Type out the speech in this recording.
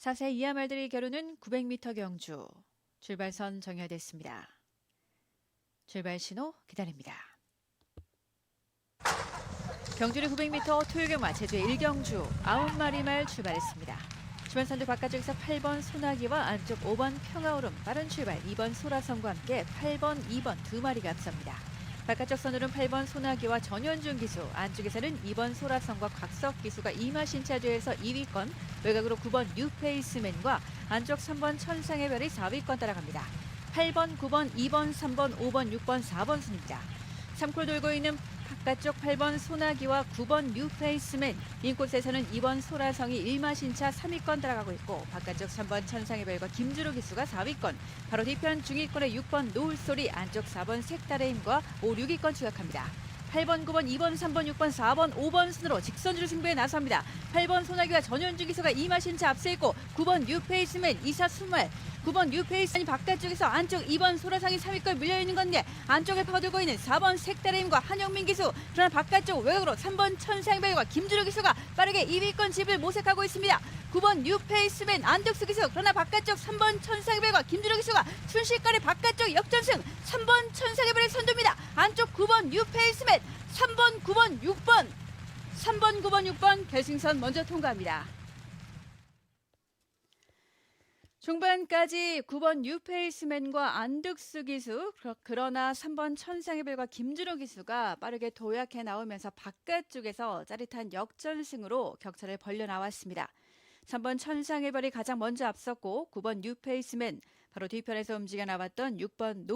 4세 이하 말들이 겨루는 900m 경주. 출발선 정해됐습니다. 출발 신호 기다립니다. 경주리 900m 토요경마 제주의 1경주 9마리 말 출발했습니다. 주변선두 바깥쪽에서 8번 소나기와 안쪽 5번 평화오름 빠른 출발 2번 소라성과 함께 8번, 2번 두 마리가 앞섭니다. 바깥쪽 선으로는 8번 소나기와 전현준 기수, 안쪽에서는 2번 소라성과 곽석 기수가 이마신차주에서 2위권, 외곽으로 9번 뉴페이스맨과 안쪽 3번 천상의 별이 4위권 따라갑니다. 8번, 9번, 2번, 3번, 5번, 6번, 4번 순입니다. 3콜 돌고 있는 바깥쪽 8번 소나기와 9번 뉴페이스맨, 인코스에서는 2번 소라성이 일마신차 3위권 따라가고 있고 바깥쪽 3번 천상의 별과 김주로 기수가 4위권, 바로 뒤편 중위권의 6번 노을소리, 안쪽 4번 색달의 힘과 5, 6위권 추격합니다. 8번, 9번, 2번, 3번, 6번, 4번, 5번 순으로 직선주로 승부에 나섭니다. 8번 소나기와 전현주 기수가 이마신차 앞서 있고 9번 뉴페이스맨, 이사 수말, 9번 뉴페이스맨이 바깥쪽에서 안쪽 2번 소라상이 3위권 밀려있는 건데 안쪽을 파고들고 있는 4번 색달의 힘과 한영민 기수 그러나 바깥쪽 외곽으로 3번 천상별과 김주로 기수가 빠르게 2위권 집을 모색하고 있습니다. 9번 뉴페이스맨 안덕수 기수 그러나 바깥쪽 3번 천상별과 김주로 기수가 순식간에 바깥쪽 역전승 3번 천상별의 선두입니다. 안쪽 9번 뉴페이스맨 3번 9번 6번 3번 9번 6번 결승선 먼저 통과합니다. 중반까지 9번 뉴페이스맨과 안득수 기수 그러- 그러나 3번 천상의 별과 김주로 기수가 빠르게 도약해 나오면서 바깥쪽에서 짜릿한 역전승으로 격차를 벌려 나왔습니다. 3번 천상의 별이 가장 먼저 앞섰고 9번 뉴페이스맨 바로 뒤편에서 움직여 나왔던 6번 노